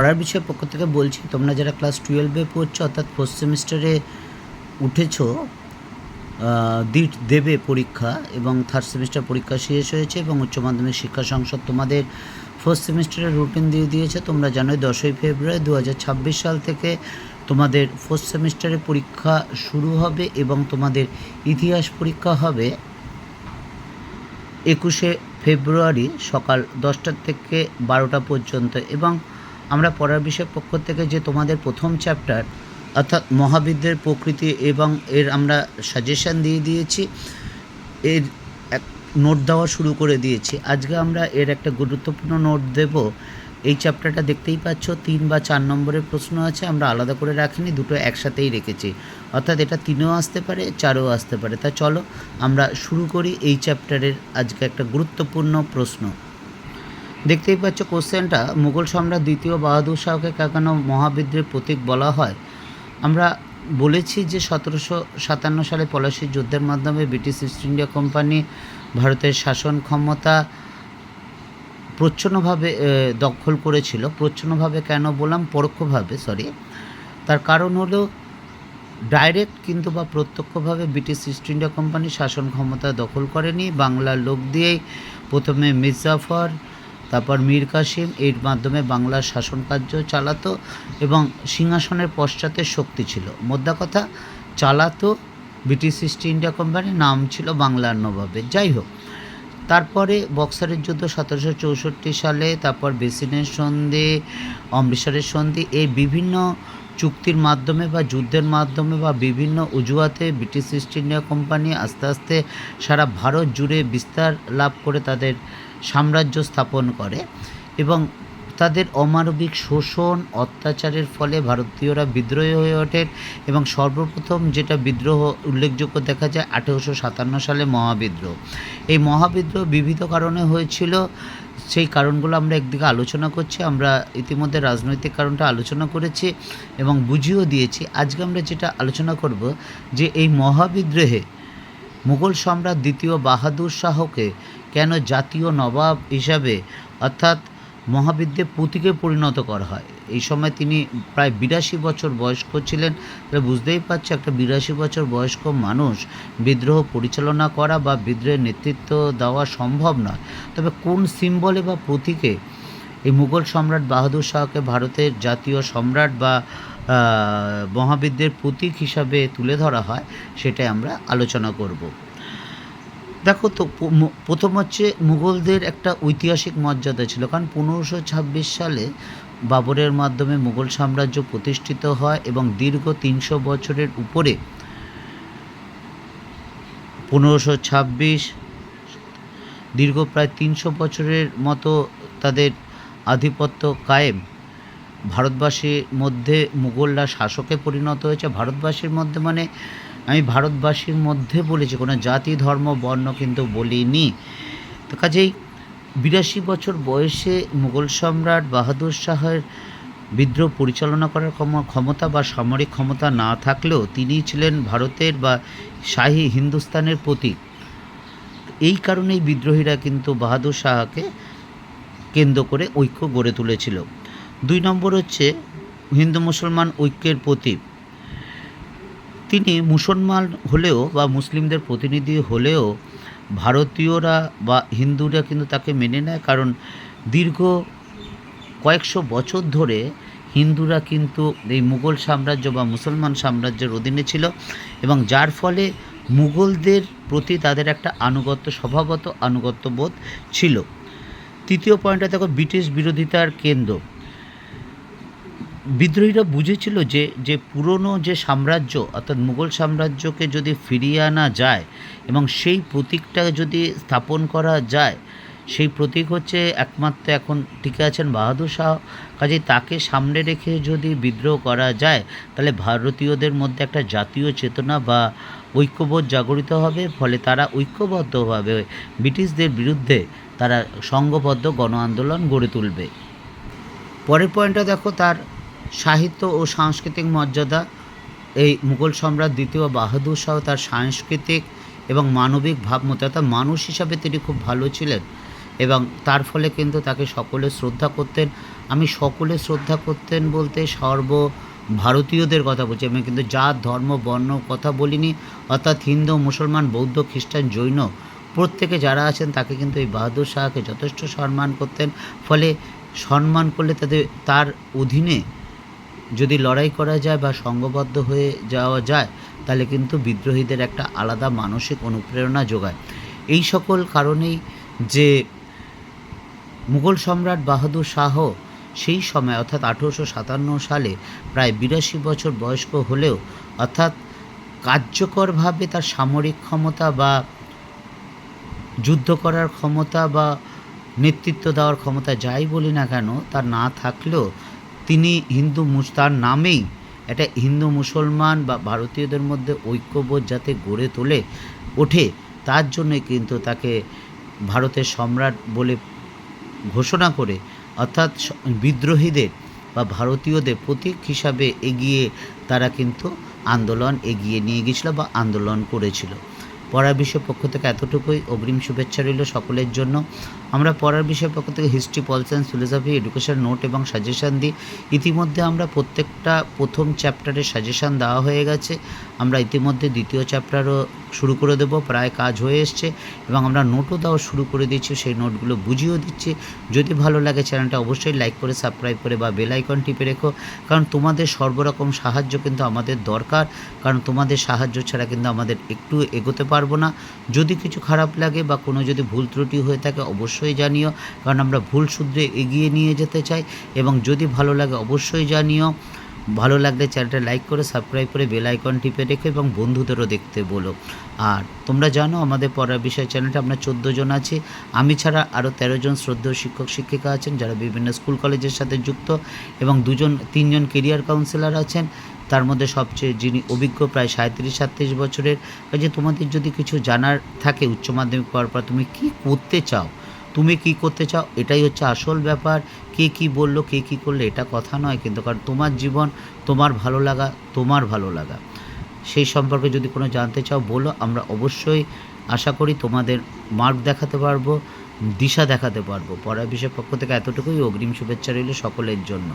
পড়ার বিষয়ে পক্ষ থেকে বলছি, তোমরা যারা ক্লাস টুয়েলভে পড়ছো, অর্থাৎ ফোর্থ সেমিস্টারে উঠেছো দিট দেবে পরীক্ষা এবং থার্ড সেমিস্টার পরীক্ষা শেষ হয়েছে এবং উচ্চ মাধ্যমিক শিক্ষা সংসদ তোমাদের ফার্স্ট সেমিস্টারের রুটিন দিয়ে দিয়েছে। তোমরা জানোই দশই ফেব্রুয়ারি দু হাজার ছাব্বিশ সাল থেকে তোমাদের ফোর্থ সেমিস্টারের পরীক্ষা শুরু হবে এবং তোমাদের ইতিহাস পরীক্ষা হবে। একুশে ফেব্রুয়ারি সকাল দশটা থেকে বারোটা পর্যন্ত এবং আমরা পড়ার বিষয়ের পক্ষ থেকে যে তোমাদের প্রথম চ্যাপ্টার অর্থাৎ মহাবিদ্যের প্রকৃতি এবং এর আমরা সাজেশন দিয়ে দিয়েছি, এর এক নোট দেওয়া শুরু করে দিয়েছি। আজকে আমরা এর একটা গুরুত্বপূর্ণ নোট দেব। এই চ্যাপ্টারটা দেখতেই পাচ্ছ, তিন বা চার নম্বরের প্রশ্ন আছে, আমরা আলাদা করে রাখিনি, দুটো একসাথেই রেখেছি। অর্থাৎ এটা তিনেও আসতে পারে, চারও আসতে পারে। তা চলো, আমরা শুরু করি এই চ্যাপ্টারের আজকে একটা গুরুত্বপূর্ণ প্রশ্ন। দেখতেই পাচ্ছ কোশ্চেনটা। মুঘল সম্রাট দ্বিতীয় বাহাদুর শাহকে কেন মহাবিদ্রের প্রতীক বলা হয়। আমরা বলেছি যে সতেরোশো সাতান্ন সালে পলাশির যুদ্ধের মাধ্যমে ব্রিটিশ ইস্ট ইন্ডিয়া কোম্পানি ভারতের শাসন ক্ষমতা প্রচ্ছন্নভাবে দখল করেছিল। প্রচ্ছন্নভাবে কেন বললাম? পরোক্ষভাবে সরি তার কারণ হলো ডাইরেক্ট কিন্তু বা প্রত্যক্ষভাবে ব্রিটিশ ইস্ট ইন্ডিয়া কোম্পানি শাসন ক্ষমতা দখল করেনি। বাংলার লোক দিয়েই প্রথমে মির্জাফর তারপর মীর কাসিম এর মাধ্যমে বাংলার শাসন কার্য চালাতো এবং সিংহাসনের পশ্চাতে শক্তি ছিল। মোদ্দা কথা, চালাতো ব্রিটিশ ইস্ট ইন্ডিয়া কোম্পানির নাম ছিল বাংলার নবাবের যাই হোক, তারপরে বক্সারের যুদ্ধ সতেরোশো চৌষট্টি সালে, তারপর বেসিনের সন্ধি, অমৃতসরের সন্ধি, এই বিভিন্ন চুক্তির মাধ্যমে বা যুদ্ধের মাধ্যমে বা বিভিন্ন অজুহাতে ব্রিটিশ ইস্ট ইন্ডিয়া কোম্পানি আস্তে আস্তে সারা ভারত জুড়ে বিস্তার লাভ করে তাদের সাম্রাজ্য স্থাপন করে এবং তাদের অমানবিক শোষণ, অত্যাচারের ফলে ভারতীয়রা বিদ্রোহী হয়ে ওঠেন এবং সর্বপ্রথম যেটা বিদ্রোহ উল্লেখযোগ্য দেখা যায়, আঠেরোশো সাতান্ন সালে মহাবিদ্রোহ। এই মহাবিদ্রোহ বিবিধ কারণে হয়েছিল। সেই কারণগুলো আমরা একদিকে আলোচনা করছি, আমরা ইতিমধ্যে রাজনৈতিক কারণটা আলোচনা করেছি এবং বুঝিয়েও দিয়েছি। আজকে আমরা যেটা আলোচনা করব যে এই মহাবিদ্রোহে মুঘল সম্রাট দ্বিতীয় বাহাদুর শাহকে কেন জাতীয় নবাব হিসাবে, অর্থাৎ মহাবিদ্যে প্রতীকে পরিণত করা হয়। এই সময় তিনি প্রায় বিরাশি বছর বয়স্ক ছিলেন। তাহলে বুঝতেই পারছ, একটা বিরাশি বছর বয়স্ক মানুষ বিদ্রোহ পরিচালনা করা বা বিদ্রোহের নেতৃত্ব দেওয়া সম্ভব নয়। তবে কোন সিম্বলে বা প্রতীকে এই মুঘল সম্রাট বাহাদুর শাহকে ভারতের জাতীয় সম্রাট বা মহাবিদ্যের প্রতীক হিসাবে তুলে ধরা হয়, সেটাই আমরা আলোচনা করব। দেখো তো প্রথম হচ্ছে মুঘলদের একটা ঐতিহাসিক মর্যাদা ছিল। কারণ পনেরোশো ছাব্বিশ সালে বাবরের মাধ্যমে মুঘল সাম্রাজ্য প্রতিষ্ঠিত হয় এবং দীর্ঘ তিনশো বছরের উপরে পনেরোশো ছাব্বিশ, দীর্ঘ প্রায় তিনশো বছরের মতো তাদের আধিপত্য কায়েম। ভারতবাসীর মধ্যে মুঘলরা শাসকে পরিণত হয়েছে। ভারতবাসীর মধ্যে মানে আমি ভারতবাসীর মধ্যে বলেছি, কোনো জাতি, ধর্ম, বর্ণ কিন্তু বলিনি। তো কাজেই বিরাশি বছর বয়সে মুঘল সম্রাট বাহাদুর শাহের বিদ্রোহ পরিচালনা করার ক্ষম- ক্ষমতা বা সামরিক ক্ষমতা না থাকলেও তিনি ছিলেন ভারতের বা শাহী হিন্দুস্তানের প্রতীক। এই কারণেই বিদ্রোহীরা কিন্তু বাহাদুর শাহকে কেন্দ্র করে ঐক্য গড়ে তুলেছিল। দুই নম্বর হচ্ছে হিন্দু মুসলমান ঐক্যের প্রতীক। তিনি মুসলমান হলেও বা মুসলিমদের প্রতিনিধি হলেও ভারতীয়রা বা হিন্দুরা কিন্তু তাকে মেনে নেয় কারণ দীর্ঘ কয়েকশো বছর ধরে হিন্দুরা কিন্তু এই মুঘল সাম্রাজ্য বা মুসলমান সাম্রাজ্যের অধীনে ছিল এবং যার ফলে মুঘলদের প্রতি তাদের একটা আনুগত্য স্বভাবত আনুগত্য বোধ ছিল। তৃতীয় পয়েন্টটা দেখো ব্রিটিশ বিরোধিতার কেন্দ্র। বিদ্রোহীরা বুঝেছিল যে যে পুরনো যে সাম্রাজ্য, অর্থাৎ মুঘল সাম্রাজ্যকে যদি ফিরিয়ে আনা যায় এবং সেই প্রতীকটা যদি স্থাপন করা যায়, সেই প্রতীক হচ্ছে একমাত্র এখন টিকে আছেন বাহাদুর শাহ। কাজেই তাকে সামনে রেখে যদি বিদ্রোহ করা যায়, তাহলে ভারতীয়দের মধ্যে একটা জাতীয় চেতনা বা ঐক্যবোধ জাগরিত হবে, ফলে তারা ঐক্যবদ্ধভাবে ব্রিটিশদের বিরুদ্ধে তারা সংঘবদ্ধ গণ আন্দোলন গড়ে তুলবে। পরের পয়েন্টটা দেখো, তার সাহিত্য ও সাংস্কৃতিক মর্যাদা, এই মুঘল সম্রাট দ্বিতীয় বাহাদুর শাহ তার সাংস্কৃতিক এবং মানবিক ভাবমূর্তি অর্থাৎ মানুষ হিসাবে তিনি খুব ভালো ছিলেন এবং তার ফলে কিন্তু তাকে সকলে শ্রদ্ধা করতেন। আমি সকলে শ্রদ্ধা করতেন বলতে সর্ব ভারতীয়দের কথা বলছি। আমি কিন্তু জাত, ধর্ম, বর্ণ কথা বলিনি। অর্থাৎ হিন্দু, মুসলমান, বৌদ্ধ, খ্রিস্টান, জৈন প্রত্যেকে যারা আছেন তাকে কিন্তু এই বাহাদুর শাহকে যথেষ্ট সম্মান করতেন। ফলে সম্মান করলে তাদের, তার অধীনে যদি লড়াই করা যায় বা সংঘবদ্ধ হয়ে যাওয়া যায়, তাহলে কিন্তু বিদ্রোহীদের একটা আলাদা মানসিক অনুপ্রেরণা যোগায়। এই সকল কারণেই যে মুঘল সম্রাট বাহাদুর শাহ সেই সময়, অর্থাৎ আঠেরোশো সাতান্ন সালে প্রায় বিরাশি বছর বয়স্ক হলেও, অর্থাৎ কার্যকরভাবে তার সামরিক ক্ষমতা বা যুদ্ধ করার ক্ষমতা বা নেতৃত্ব দেওয়ার ক্ষমতা যাই বলি না কেন তার না থাকলেও তিনি হিন্দু মুস- তার নামেই একটা হিন্দু মুসলমান বা ভারতীয়দের মধ্যে ঐক্যবোধ যাতে গড়ে তোলে, ওঠে, তার জন্যই কিন্তু তাকে ভারতের সম্রাট বলে ঘোষণা করে, অর্থাৎ বিদ্রোহীদের বা ভারতীয়দের প্রতীক হিসাবে এগিয়ে তারা কিন্তু আন্দোলন এগিয়ে নিয়ে গিয়েছিল বা আন্দোলন করেছিল। পড়ার বিষয় পক্ষ থেকে এতটুকুই। অগ্রিম শুভেচ্ছা রইল সকলের জন্য। আমরা পড়ার বিষয় পক্ষ থেকে হিস্ট্রি পল ফিলোসফি এডুকেশন নোট এবং সাজেশান দিই। ইতিমধ্যে আমরা প্রত্যেকটা প্রথম চ্যাপ্টারের সাজেশান দেওয়া হয়ে গেছে। আমরা ইতিমধ্যে দ্বিতীয় চ্যাপ্টারও শুরু করে দেবো, প্রায় কাজ হয়ে এসছে এবং আমরা নোটও দেওয়া শুরু করে দিচ্ছি সেই নোটগুলো বুঝিয়েও দিচ্ছি। যদি ভালো লাগে চ্যানেলটা অবশ্যই লাইক করে সাবস্ক্রাইব করে বা বেল আইকন টিপে রেখো। কারণ তোমাদের সর্বরকম সাহায্য কিন্তু আমাদের দরকার। কারণ তোমাদের সাহায্য ছাড়া কিন্তু আমাদের একটু এগোতে পারব না। যদি কিছু খারাপ লাগে বা কোনো যদি ভুল ত্রুটি হয়ে থাকে অবশ্যই জানিও। কারণ আমরা ভুল শুধরে এগিয়ে নিয়ে যেতে চাই এবং যদি ভালো লাগে অবশ্যই জানিও। ভালো লাগলে চ্যানেলটা লাইক করে, সাবস্ক্রাইব করে, বেল আইকন টিপে রেখো এবং বন্ধুদেরও দেখতে বলো। আর তোমরা জানো আমাদের পড়ার বিষয় চ্যানেলটা আমরা চোদ্দ জন আছি। আমি ছাড়া আরও তেরো জন শ্রদ্ধেয় শিক্ষক, শিক্ষিকা আছেন যারা বিভিন্ন স্কুল, কলেজের সাথে যুক্ত এবং দুজন তিনজন কেরিয়ার কাউন্সিলর আছেন। তার মধ্যে সবচেয়ে যিনি অভিজ্ঞ প্রায় সাঁত্রিশ সাতত্রিশ বছরের। কাজে তোমাদের যদি কিছু জানার থাকে উচ্চ মাধ্যমিক পাওয়ার পর, তুমি কি করতে চাও? তুমি কি করতে চাও? এটাই হচ্ছে আসল ব্যাপার। কে কি বলল, কে কি করলে, এটা কথা নয় কিন্তু কারণ তোমার জীবন, তোমার ভালো লাগা, তোমার ভালো লাগা। সেই সম্পর্কে যদি কোনো জানতে চাও, বলো। আমরা অবশ্যই আশা করি তোমাদের মার্ক দেখাতে পারব, দিশা দেখাতে পারব। পড়া বিষয়ের পক্ষ থেকে এতটুকুই। অগ্রিম শুভেচ্ছা রইল সকলের জন্য।